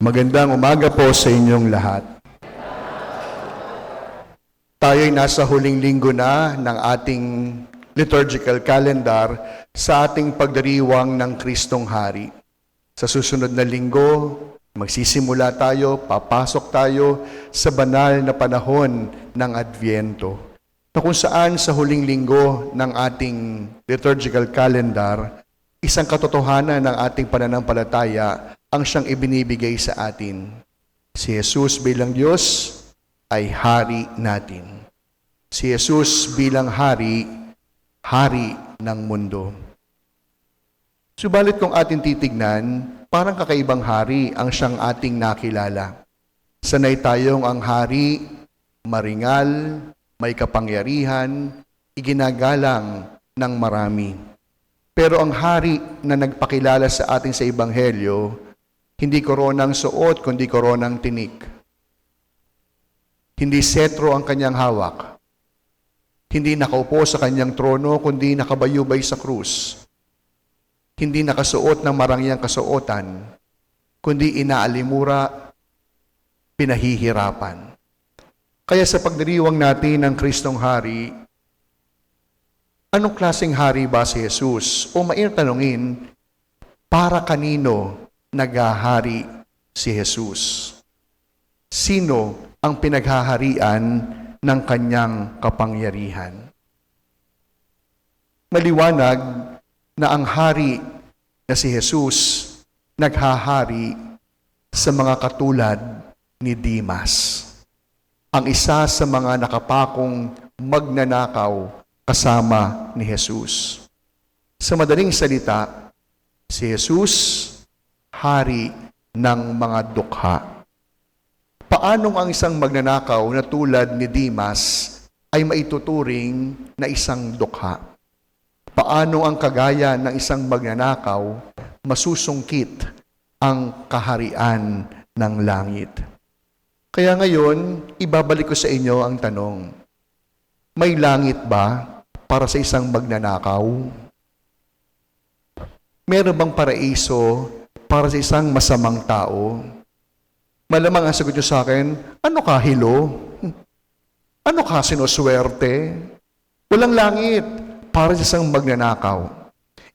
Magandang umaga po sa inyong lahat. Tayo'y nasa huling linggo na ng ating liturgical calendar sa ating pagdiriwang ng Kristong Hari. Sa susunod na linggo, magsisimula tayo, papasok tayo sa banal na panahon ng Adviento. Na kung saan sa huling linggo ng ating liturgical calendar, isang katotohanan ng ating pananampalataya ang siyang ibinibigay sa atin. Si Jesus bilang Diyos ay hari natin. Si Jesus bilang hari, hari ng mundo. Subalit kung atin titignan, parang kakaibang hari ang siyang ating nakilala. Sanay tayong ang hari, maringal, may kapangyarihan, iginagalang ng marami. Pero ang hari na nagpakilala sa atin sa Ebanghelyo, hindi koronang suot, kundi koronang tinik. Hindi setro ang kanyang hawak. Hindi nakaupo sa kanyang trono, kundi nakabayubay sa krus. Hindi nakasuot ng marangyang kasuotan, kundi inaalimura, pinahihirapan. Kaya sa pagdiriwang natin ng Kristong Hari, anong klaseng hari ba si Jesus? O mainit tanungin, para kanino naghahari si Jesus? Sino ang pinaghaharian ng kanyang kapangyarihan? Maliwanag na ang hari na si Jesus naghahari sa mga katulad ni Dimas. Ang isa sa mga nakapakong magnanakaw kasama ni Jesus. Sa madaling salita, si Jesus, hari ng mga dukha. Paanong ang isang magnanakaw na tulad ni Dimas ay maituturing na isang dukha? Paano ang kagaya ng isang magnanakaw masusungkit ang kaharian ng langit? Kaya ngayon, ibabalik ko sa inyo ang tanong, may langit ba para sa isang magnanakaw? Meron bang paraiso para sa isang masamang tao? Malamang ang sagot nyo sa akin, ano ka hilo? Ano ka sinuswerte? Walang langit para sa isang magnanakaw.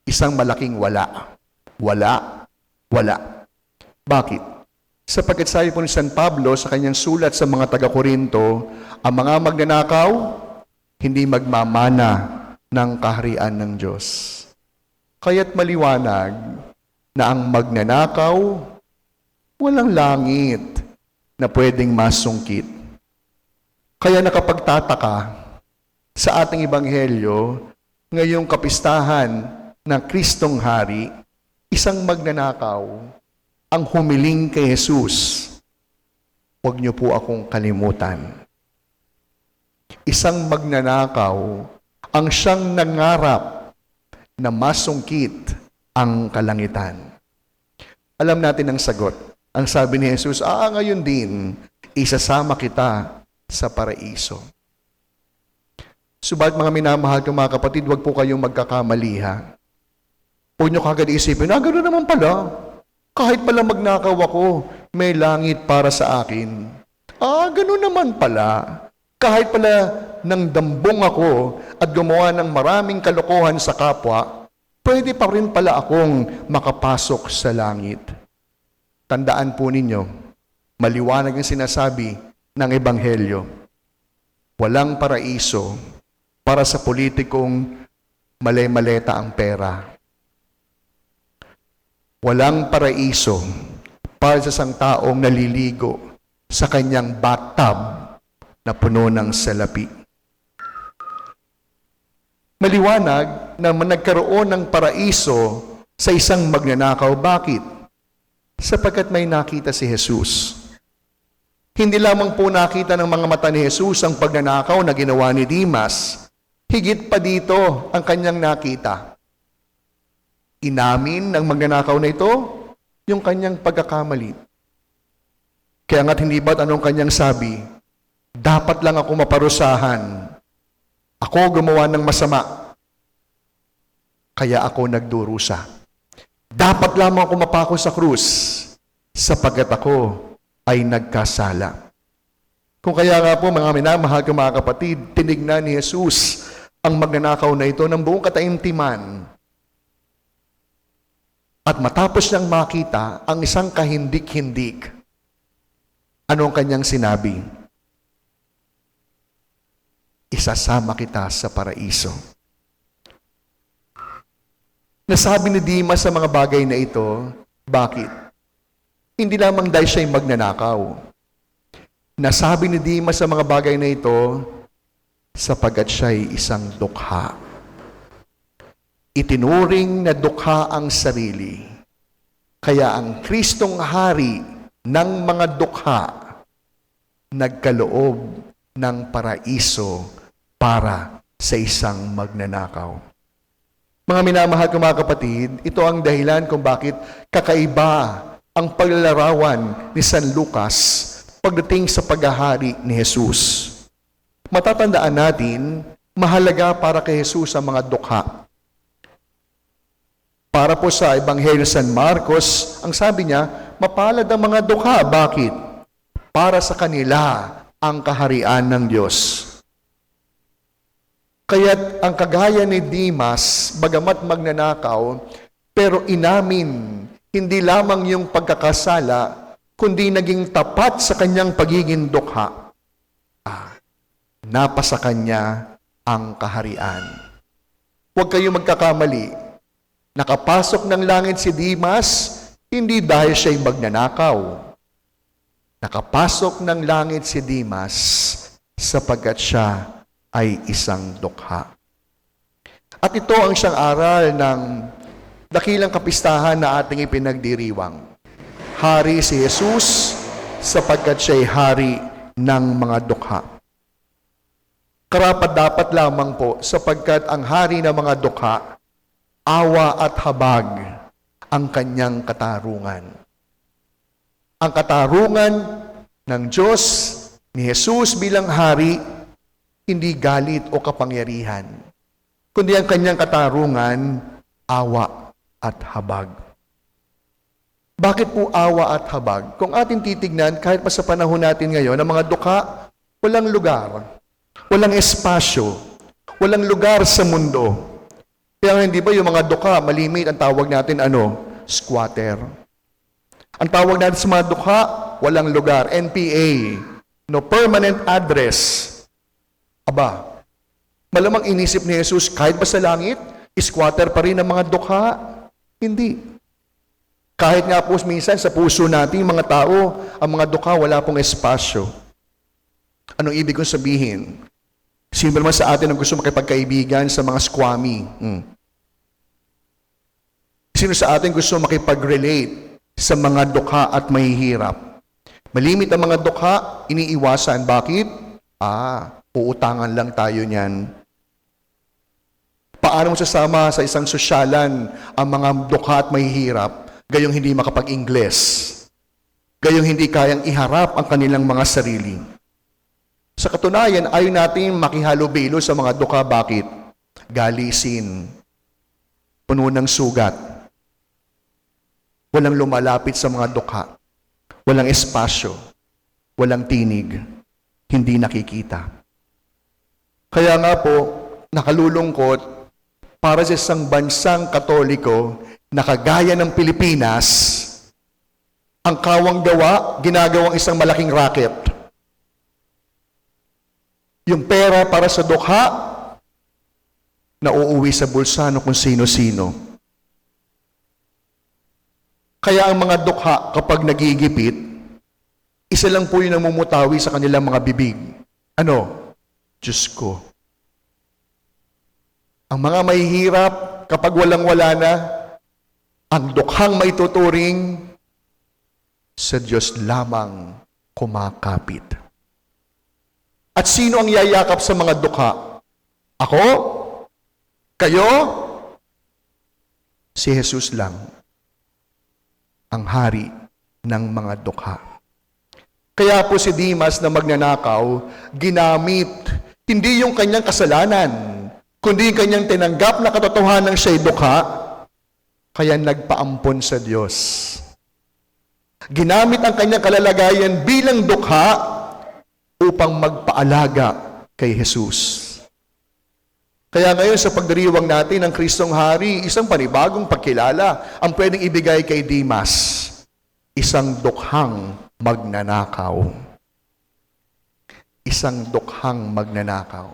Isang malaking wala. Wala. Wala. Bakit? Sapagkat sabi po ni San Pablo sa kanyang sulat sa mga taga-Korinto, ang mga magnanakaw, hindi magmamana ng kaharian ng Diyos. Kaya't maliwanag na ang magnanakaw, walang langit na pwedeng masungkit. Kaya nakapagtataka sa ating Ebanghelyo, ngayong kapistahan ng Kristong Hari, isang magnanakaw ang humiling kay Jesus. Huwag niyo po akong kalimutan. Isang magnanakaw ang siyang nangarap na masungkit ang kalangitan. Alam natin ang sagot. Ang sabi ni Jesus, ah, ngayon din, isasama kita sa paraiso. Subalit mga minamahal ko mga kapatid, huwag po kayong magkakamali ha. Huwag nyo kagad isipin, ah, gano'n naman pala. Kahit pala magnakaw ako, may langit para sa akin. Ah, gano'n naman pala. Kahit pala nang dambong ako at gumawa ng maraming kalokohan sa kapwa, pwede pa rin pala akong makapasok sa langit. Tandaan po ninyo, maliwanag ang sinasabi ng Ebanghelyo. Walang paraiso para sa politikong male-maleta ang pera. Walang paraiso para sa isang taong naliligo sa kanyang bathtub na puno ng salapi. Maliwanag na nagkaroon ng paraiso sa isang magnanakaw. Bakit? Sapagkat may nakita si Jesus. Hindi lamang po nakita ng mga mata ni Jesus ang pagnanakaw na ginawa ni Dimas. Higit pa dito ang kanyang nakita. Inamin ng magnanakaw na ito yung kanyang pagkakamali. Kaya nga't hindi ba't anong kanyang sabi? Dapat lang ako maparusahan. Ako gumawa ng masama. Kaya ako nagdurusa. Dapat lamang ako mapako sa krus. sapagkat ako ay nagkasala. Kung kaya nga po mga minamahal ko mga kapatid, tinignan ni Jesus ang magnanakaw na ito ng buong kataimtiman. At matapos niyang makita ang isang kahindik-hindik, ano ang kanyang sinabi? Isasama kita sa paraiso. Nasabi ni Dimas sa mga bagay na ito, bakit? Hindi lamang dahil siya'y magnanakaw. Nasabi ni Dimas sa mga bagay na ito, sapagat siya'y isang dukha. Itinuring na dukha ang sarili. Kaya ang Kristong Hari ng mga dukha nagkaloob ng paraiso para sa isang magnanakaw. Mga minamahal ko mga kapatid, ito ang dahilan kung bakit kakaiba ang paglalarawan ni San Lucas pagdating sa paghahari ni Jesus. Matatandaan natin, mahalaga para kay Jesus ang mga dukha. Para po sa Ebanghelyo San Marcos, ang sabi niya, mapalad ang mga dukha. Bakit? Para sa kanila ang kaharian ng Diyos. Kaya't ang kagaya ni Dimas, bagamat magnanakaw, pero inamin hindi lamang yung pagkakasala, kundi naging tapat sa kanyang pagiging dukha. Ah, napasa kanya ang kaharian. Huwag kayo magkakamali. Nakapasok ng langit si Dimas, hindi dahil siya'y magnanakaw. Nakapasok ng langit si Dimas sapagkat siya ay isang dukha. At ito ang siyang aral ng dakilang kapistahan na ating ipinagdiriwang. Hari si Jesus sapagkat siya'y hari ng mga dukha. Karapat dapat lamang po sapagkat ang hari ng mga dukha, awa at habag ang kanyang katarungan. Ang katarungan ng Diyos ni Jesus bilang hari, hindi galit o kapangyarihan, kundi ang kanyang katarungan, awa at habag. Bakit po awa at habag? Kung ating titignan, kahit pa sa panahon natin ngayon, ang mga dukha, walang lugar, walang espasyo, walang lugar sa mundo. Kaya hindi ba yung mga dukha, malimit ang tawag natin ano? Squatter. Ang tawag natin sa mga dukha, walang lugar. NPA. No permanent address. Aba, malamang inisip ni Jesus, kahit ba sa langit, squatter pa rin ang mga dukha? Hindi. Kahit nga po minsan sa puso natin, mga tao, ang mga dukha, wala pong espasyo. Anong ibig kong sabihin? Sino naman sa atin ang gusto makipagkaibigan sa mga squammy? Hmm. Sino sa atin gusto makipag-relate sa mga dukha at mahihirap? Malimit ang mga dukha, iniiwasan. Bakit? Ah, uutangan lang tayo niyan. Paano mo sasama sa isang sosyalan ang mga dukha at mahihirap, gayong hindi makapag-Ingles, gayong hindi kayang iharap ang kanilang mga sarili? Sa katunayan, ayaw natin makihalubilo sa mga dukha. Bakit? Galisin. Puno ng sugat. Walang lumalapit sa mga dukha. Walang espasyo. Walang tinig. Hindi nakikita. Kaya nga po, nakalulungkot para sa isang bansang katoliko na kagaya ng Pilipinas, ang kawang gawa, ginagawang isang malaking racket. Yung pera para sa dukha, na uuwi sa bulsa no kung sino-sino. Kaya ang mga dukha kapag nagigipit, isa lang po yung namumutawi sa kanilang mga bibig. Ano? Diyos ko. Ang mga mahihirap, kapag walang-wala na, ang dukhang maituturing, sa Diyos lamang kumakapit. At sino ang yayakap sa mga dukha? Ako? Kayo? Si Jesus lang ang hari ng mga dukha. Kaya po si Dimas na magnanakaw, ginamit hindi yung kanyang kasalanan, kundi yung kanyang tinanggap na katotohanan siya'y dukha, kaya nagpaampon sa Diyos. Ginamit ang kanyang kalalagayan bilang dukha upang magpaalaga kay Jesus. Kaya ngayon sa pagdiriwang natin ng Kristong Hari, isang panibagong pagkilala ang pwedeng ibigay kay Dimas. Isang dukhang magnanakaw. Isang dukhang magnanakaw.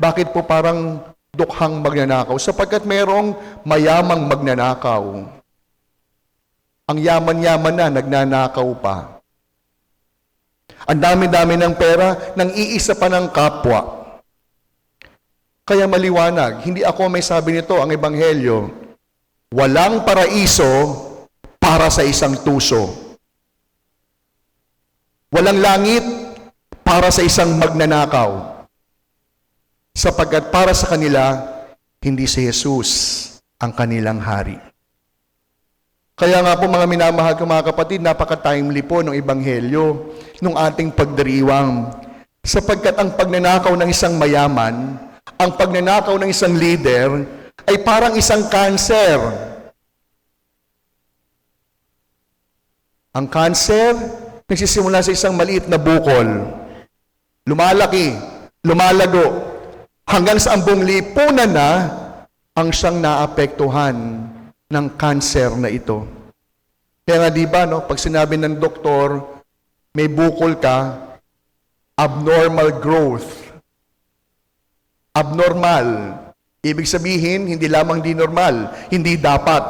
Bakit po parang dukhang magnanakaw? Sapagkat merong mayamang magnanakaw. Ang yaman-yaman na, nagnanakaw pa. Ang dami-dami ng pera, nang iisa pa ng kapwa. Kaya maliwanag, hindi ako may sabi nito, ang Ebanghelyo, walang paraiso para sa isang tuso. Walang langit para sa isang magnanakaw. Sapagkat para sa kanila, hindi si Jesus ang kanilang hari. Kaya nga po mga minamahal ko mga kapatid, napaka-timely po ng Ebanghelyo nung ating pagdiriwang. Sapagkat ang pagnanakaw ng isang mayaman, ang pagnanakaw ng isang leader, ay parang isang cancer. Ang cancer, nagsisimula sa isang maliit na bukol. Lumalaki, lumalago, hanggang sa ang buong lipunan na ang siyang naapektuhan ng cancer na ito. Kaya nga di ba, no, pag sinabi ng doktor, may bukol ka, abnormal growth. Abnormal. Ibig sabihin, hindi lamang di normal, hindi dapat.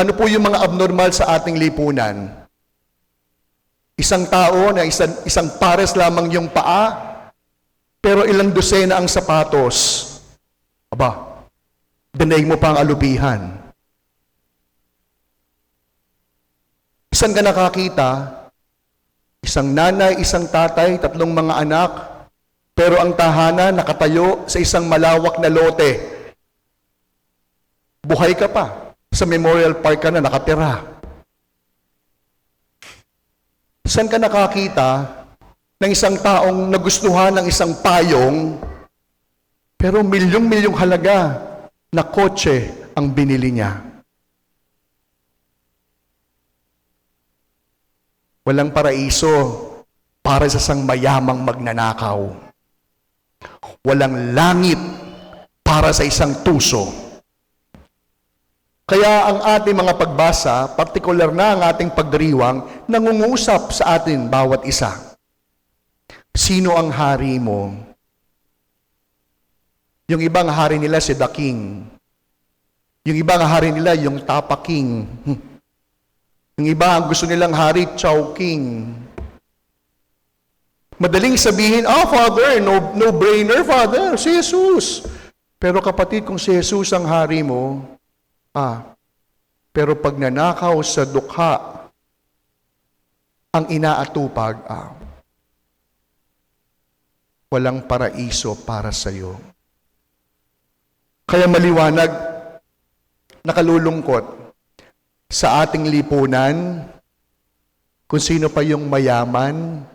Ano po yung mga abnormal sa ating lipunan? Isang tao na isang, isang pares lamang yung paa, pero ilang dosena ang sapatos. Aba, danaig mo pa ang alupihan. Isan ka nakakita, isang nanay, isang tatay, tatlong mga anak, pero ang tahanan nakatayo sa isang malawak na lote. Buhay ka pa. Sa Memorial Park ka na nakatira. Saan ka nakakita ng isang taong nagustuhan ng isang payong, pero milyong-milyong halaga na kotse ang binili niya? Walang paraiso para sa isang mayamang magnanakaw. Walang langit para sa isang tuso. Kaya ang ating mga pagbasa, partikular na ang ating pagdiriwang, nangungusap sa atin bawat isa. Sino ang hari mo? Yung ibang hari nila si The King. Yung ibang hari nila yung Tapa King. Yung iba ang gusto nilang hari, Chow King. Madaling sabihin, ah, Father, no, no-brainer, Father, si Jesus. Pero kapatid, kung si Jesus ang hari mo, ah, pero pag nanakaw sa dukha, ang inaatupag, ah, walang paraiso para sa iyo. Kaya maliwanag, nakalulungkot, sa ating lipunan, kung sino pa yung mayaman,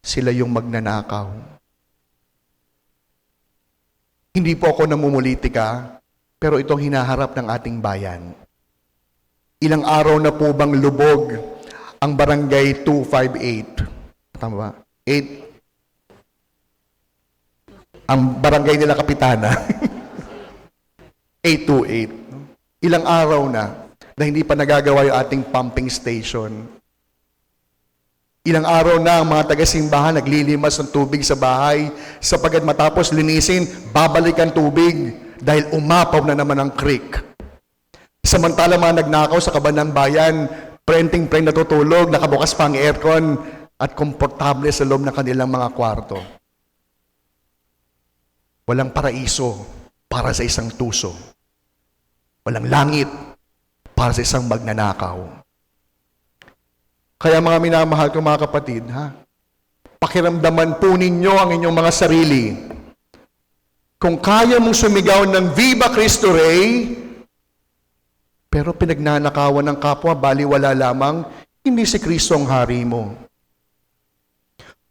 sila yung magnanakaw. Hindi po ako namumulitika, pero itong hinaharap ng ating bayan. Ilang araw na po bang lubog ang barangay 258? Tama ba? 8? Ang barangay nila Kapitana. 828. Ilang araw na na hindi pa nagagawa yung ating pumping station. Ilang araw na ang mga taga-simbahan naglilimas ng tubig sa bahay sapagat matapos linisin, babalik ang tubig dahil umapaw na naman ang creek. Samantala mga nagnakaw sa kabanang bayan, prenting-preng natutulog, nakabukas pa ang aircon at komportable sa loob ng kanilang mga kwarto. Walang paraiso para sa isang tuso. Walang langit para sa isang magnanakaw. Kaya mga minamahal ko mga kapatid, ha? Pakiramdaman po ninyo ang inyong mga sarili. Kung kaya mong sumigaw ng Viva Cristo Rey, pero pinagnanakawan ng kapwa, baliwala lamang, hindi si Kristo ang hari mo.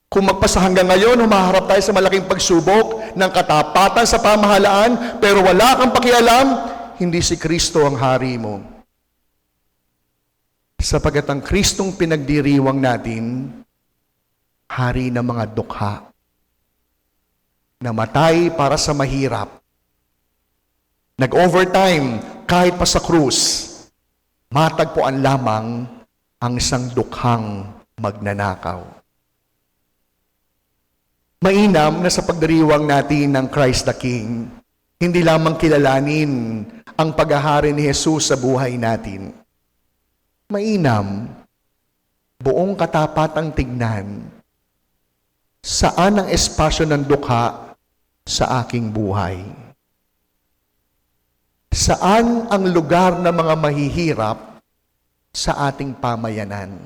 Kung magpasa hanggang ngayon, humaharap tayo sa malaking pagsubok ng katapatan sa pamahalaan, pero wala kang pakialam, hindi si Kristo ang hari mo. Sapagat ang Kristong pinagdiriwang natin, hari ng mga dukha, namatay para sa mahirap, nag-overtime kahit pa sa krus, matagpuan lamang ang isang dukhang magnanakaw. Mainam na sa pagdiriwang natin ng Christ the King, hindi lamang kilalanin ang paghahari ni Jesus sa buhay natin. Mainam, buong katapatang tignan, saan ang espasyo ng dukha sa aking buhay? Saan ang lugar ng mga mahihirap sa ating pamayanan?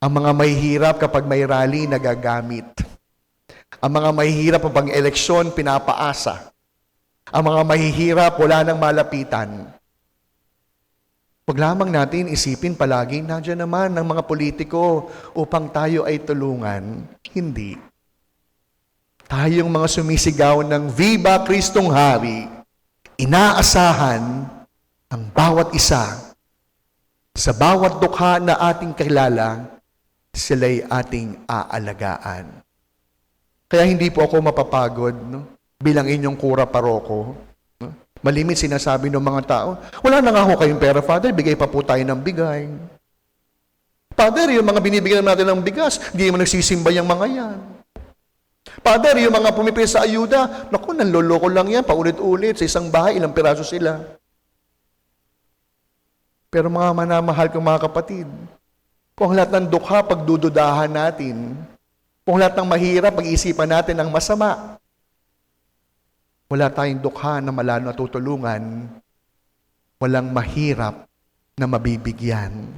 Ang mga mahihirap kapag may rally, nagagamit. Ang mga mahihirap kapag eleksyon, pinapaasa. Ang mga mahihirap, wala nang malapitan. Huwag lamang natin isipin palagi, nandiyan naman ng mga politiko upang tayo ay tulungan. Hindi. Tayong mga sumisigaw ng Viva Kristong Hari, inaasahan ang bawat isa sa bawat dukha na ating kilala, sila'y ating aalagaan. Kaya hindi po ako mapapagod no? bilang inyong kura paroko. No? Malimit sinasabi ng mga tao, wala na nga ako kayong pera, Father, bigay pa po tayo ng bigay. Father, yung mga binibigyan natin ng bigas, hindi mo nagsisimba yung mga yan. Father, yung mga pumipili sa ayuda, naku, nanloloko lang yan, paulit-ulit, sa isang bahay, ilang piraso sila. Pero mga manamahal kong mga kapatid, kung lahat ng dukha pagdududahan natin, kung lahat ng mahirap pag-isipan natin ang masama, wala tayong dukha na malalo na tutulungan, walang mahirap na mabibigyan.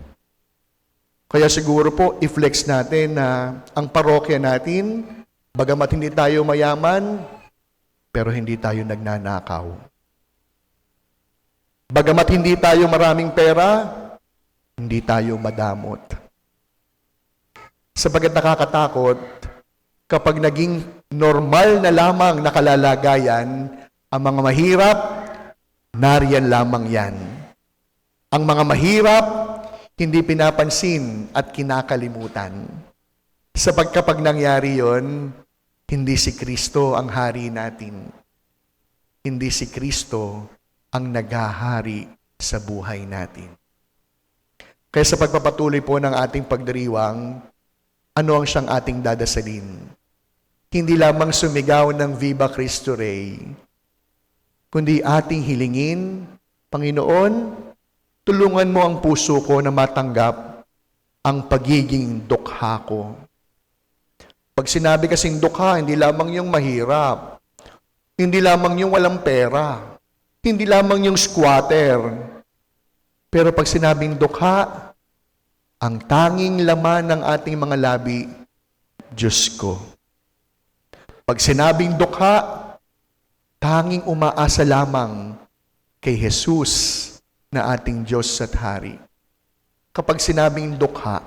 Kaya siguro po, i-flex natin na ang parokya natin, bagamat hindi tayo mayaman, pero hindi tayo nagnanakaw. Bagamat hindi tayo maraming pera, hindi tayo madamot. Sapagat nakakatakot, kapag naging normal na lamang nakalalagayan, ang mga mahirap, nariyan lamang yan. Ang mga mahirap, hindi pinapansin at kinakalimutan. Sapag kapag nangyari yon, hindi si Kristo ang hari natin. Hindi si Kristo ang naghahari sa buhay natin. Kaya sa pagpapatuloy po ng ating pagdiriwang, ano ang siyang ating dadasalin? Hindi lamang sumigaw ng Viva Cristo Rey, kundi ating hilingin, Panginoon, tulungan mo ang puso ko na matanggap ang pagiging dukha ko. Pag sinabi kasing dukha, hindi lamang yung mahirap, hindi lamang yung walang pera, hindi lamang yung squatter. Pero pag sinabing dukha, ang tanging laman ng ating mga labi, Diyos ko. Pag sinabing dukha, tanging umaasa lamang kay Jesus na ating Diyos at Hari. Kapag sinabing dukha,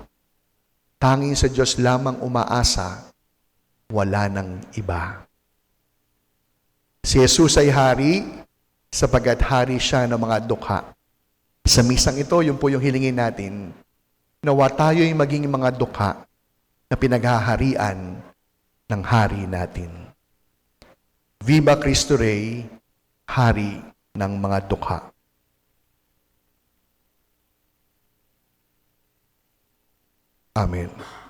tanging sa Diyos lamang umaasa, wala nang iba. Si Jesus ay hari, sapagat hari siya ng mga dukha. Sa misang ito, yun po yung hilingin natin, nawa tayo'y maging mga dukha na pinaghaharian ng hari natin. Viva Cristo Rey, hari ng mga dukha. Amen.